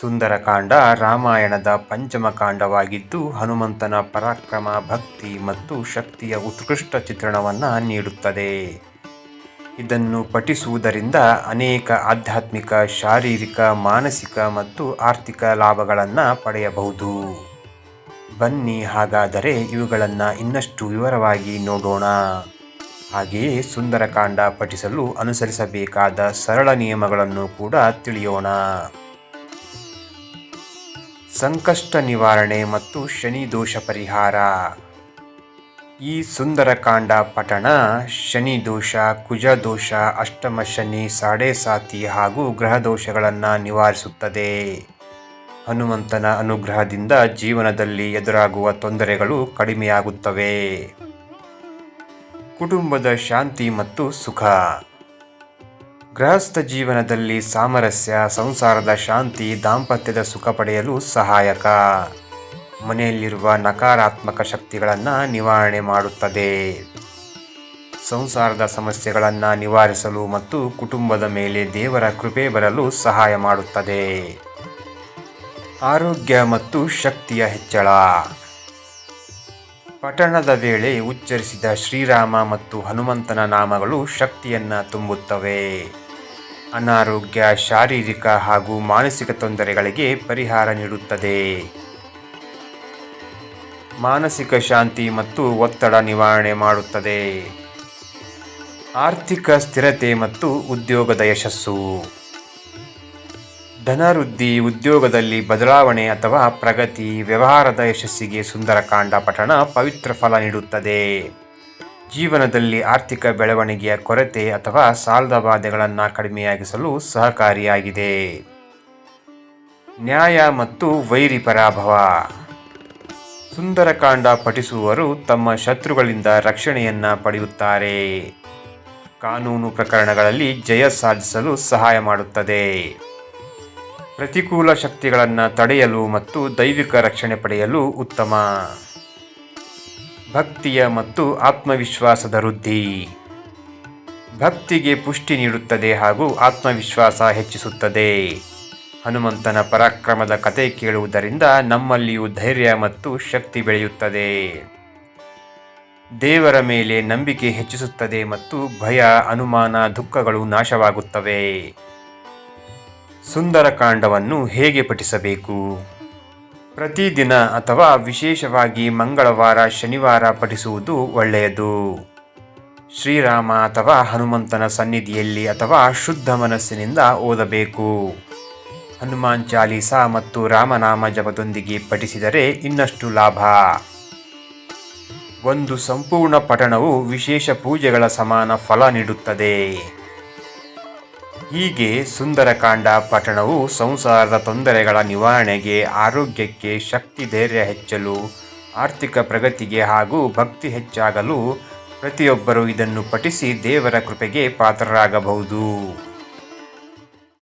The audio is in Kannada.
ಸುಂದರಕಾಂಡ ರಾಮಾಯಣದ ಪಂಚಮಕಾಂಡವಾಗಿದ್ದು, ಹನುಮಂತನ ಪರಾಕ್ರಮ, ಭಕ್ತಿ ಮತ್ತು ಶಕ್ತಿಯ ಉತ್ಕೃಷ್ಟ ಚಿತ್ರಣವನ್ನು ನೀಡುತ್ತದೆ. ಇದನ್ನು ಪಠಿಸುವುದರಿಂದ ಅನೇಕ ಆಧ್ಯಾತ್ಮಿಕ, ಶಾರೀರಿಕ, ಮಾನಸಿಕ ಮತ್ತು ಆರ್ಥಿಕ ಲಾಭಗಳನ್ನು ಪಡೆಯಬಹುದು. ಬನ್ನಿ ಹಾಗಾದರೆ ಇವುಗಳನ್ನು ಇನ್ನಷ್ಟು ವಿವರವಾಗಿ ನೋಡೋಣ. ಹಾಗೆಯೇ ಸುಂದರಕಾಂಡ ಪಠಿಸಲು ಅನುಸರಿಸಬೇಕಾದ ಸರಳ ನಿಯಮಗಳನ್ನು ಕೂಡ ತಿಳಿಯೋಣ. ಸಂಕಷ್ಟ ನಿವಾರಣೆ ಮತ್ತು ಶನಿ ದೋಷ ಪರಿಹಾರ. ಈ ಸುಂದರಕಾಂಡ ಪಠಣ ಶನಿ ದೋಷ ಕುಜ ದೋಷ ಅಷ್ಟಮ ಶನಿ ಸಾಡೆ ಸಾತಿ ಹಾಗೂ ಗ್ರಹ ದೋಷಗಳನ್ನು ನಿವಾರಿಸುತ್ತದೆ. ಹನುಮಂತನ ಅನುಗ್ರಹದಿಂದ ಜೀವನದಲ್ಲಿ ಎದುರಾಗುವ ತೊಂದರೆಗಳು ಕಡಿಮೆಯಾಗುತ್ತವೆ. ಕುಟುಂಬದ ಶಾಂತಿ ಮತ್ತು ಸುಖ. ಗೃಹಸ್ಥ ಜೀವನದಲ್ಲಿ ಸಾಮರಸ್ಯ, ಸಂಸಾರದ ಶಾಂತಿ, ದಾಂಪತ್ಯದ ಸುಖ ಪಡೆಯಲು ಸಹಾಯಕ. ಮನೆಯಲ್ಲಿರುವ ನಕಾರಾತ್ಮಕ ಶಕ್ತಿಗಳನ್ನು ನಿವಾರಣೆ ಮಾಡುತ್ತದೆ. ಸಂಸಾರದ ಸಮಸ್ಯೆಗಳನ್ನು ನಿವಾರಿಸಲು ಮತ್ತು ಕುಟುಂಬದ ಮೇಲೆ ದೇವರ ಕೃಪೆ ಬರಲು ಸಹಾಯ ಮಾಡುತ್ತದೆ. ಆರೋಗ್ಯ ಮತ್ತು ಶಕ್ತಿಯ ಹೆಚ್ಚಳ. ಪಠಣದ ವೇಳೆ ಉಚ್ಚರಿಸಿದ ಶ್ರೀರಾಮ ಮತ್ತು ಹನುಮಂತನ ನಾಮಗಳು ಶಕ್ತಿಯನ್ನು ತುಂಬುತ್ತವೆ. ಅನಾರೋಗ್ಯ, ಶಾರೀರಿಕ ಹಾಗೂ ಮಾನಸಿಕ ತೊಂದರೆಗಳಿಗೆ ಪರಿಹಾರ ನೀಡುತ್ತದೆ. ಮಾನಸಿಕ ಶಾಂತಿ ಮತ್ತು ಒತ್ತಡ ನಿವಾರಣೆ ಮಾಡುತ್ತದೆ. ಆರ್ಥಿಕ ಸ್ಥಿರತೆ ಮತ್ತು ಉದ್ಯೋಗದ ಯಶಸ್ಸು. ಧನವೃದ್ಧಿ, ಉದ್ಯೋಗದಲ್ಲಿ ಬದಲಾವಣೆ ಅಥವಾ ಪ್ರಗತಿ, ವ್ಯವಹಾರದ ಯಶಸ್ಸಿಗೆ ಸುಂದರಕಾಂಡ ಪಠಣ ಪವಿತ್ರ ಫಲ ನೀಡುತ್ತದೆ. ಜೀವನದಲ್ಲಿ ಆರ್ಥಿಕ ಬೆಳವಣಿಗೆಯ ಕೊರತೆ ಅಥವಾ ಸಾಲದ ಬಾಧೆಗಳನ್ನು ಕಡಿಮೆಯಾಗಿಸಲು ಸಹಕಾರಿಯಾಗಿದೆ. ನ್ಯಾಯ ಮತ್ತು ವೈರಿ ಪರಾಭವ. ಸುಂದರಕಾಂಡ ಪಠಿಸುವವರು ತಮ್ಮ ಶತ್ರುಗಳಿಂದ ರಕ್ಷಣೆಯನ್ನು ಪಡೆಯುತ್ತಾರೆ. ಕಾನೂನು ಪ್ರಕರಣಗಳಲ್ಲಿ ಜಯ ಸಾಧಿಸಲು ಸಹಾಯ ಮಾಡುತ್ತದೆ. ಪ್ರತಿಕೂಲ ಶಕ್ತಿಗಳನ್ನು ತಡೆಯಲು ಮತ್ತು ದೈವಿಕ ರಕ್ಷಣೆ ಪಡೆಯಲು ಉತ್ತಮ. ಭಕ್ತಿಯ ಮತ್ತು ಆತ್ಮವಿಶ್ವಾಸದ ವೃದ್ಧಿ. ಭಕ್ತಿಗೆ ಪುಷ್ಟಿ ನೀಡುತ್ತದೆ ಹಾಗೂ ಆತ್ಮವಿಶ್ವಾಸ ಹೆಚ್ಚಿಸುತ್ತದೆ. ಹನುಮಂತನ ಪರಾಕ್ರಮದ ಕತೆ ಕೇಳುವುದರಿಂದ ನಮ್ಮಲ್ಲಿಯೂ ಧೈರ್ಯ ಮತ್ತು ಶಕ್ತಿ ಬೆಳೆಯುತ್ತದೆ. ದೇವರ ಮೇಲೆ ನಂಬಿಕೆ ಹೆಚ್ಚಿಸುತ್ತದೆ ಮತ್ತು ಭಯ, ಅನುಮಾನ, ದುಃಖಗಳು ನಾಶವಾಗುತ್ತವೆ. ಸುಂದರಕಾಂಡವನ್ನು ಹೇಗೆ ಪಠಿಸಬೇಕು? ಪ್ರತಿದಿನ ಅಥವಾ ವಿಶೇಷವಾಗಿ ಮಂಗಳವಾರ, ಶನಿವಾರ ಪಠಿಸುವುದು ಒಳ್ಳೆಯದು. ಶ್ರೀರಾಮ ಅಥವಾ ಹನುಮಂತನ ಸನ್ನಿಧಿಯಲ್ಲಿ ಅಥವಾ ಶುದ್ಧ ಮನಸ್ಸಿನಿಂದ ಓದಬೇಕು. ಹನುಮಾನ್ ಚಾಲೀಸ ಮತ್ತು ರಾಮನಾಮ ಜಪದೊಂದಿಗೆ ಪಠಿಸಿದರೆ ಇನ್ನಷ್ಟು ಲಾಭ. ಒಂದು ಸಂಪೂರ್ಣ ಪಠಣವು ವಿಶೇಷ ಪೂಜೆಗಳ ಸಮಾನ ಫಲ ನೀಡುತ್ತದೆ. ಹೀಗೆ ಸುಂದರಕಾಂಡ ಪಠಣವು ಸಂಸಾರದ ತೊಂದರೆಗಳ ನಿವಾರಣೆಗೆ, ಆರೋಗ್ಯಕ್ಕೆ ಶಕ್ತಿ ಧೈರ್ಯ ಹೆಚ್ಚಲು, ಆರ್ಥಿಕ ಪ್ರಗತಿಗೆ ಹಾಗೂ ಭಕ್ತಿ ಹೆಚ್ಚಾಗಲು ಪ್ರತಿಯೊಬ್ಬರೂ ಇದನ್ನು ಪಠಿಸಿ ದೇವರ ಕೃಪೆಗೆ ಪಾತ್ರರಾಗಬಹುದು.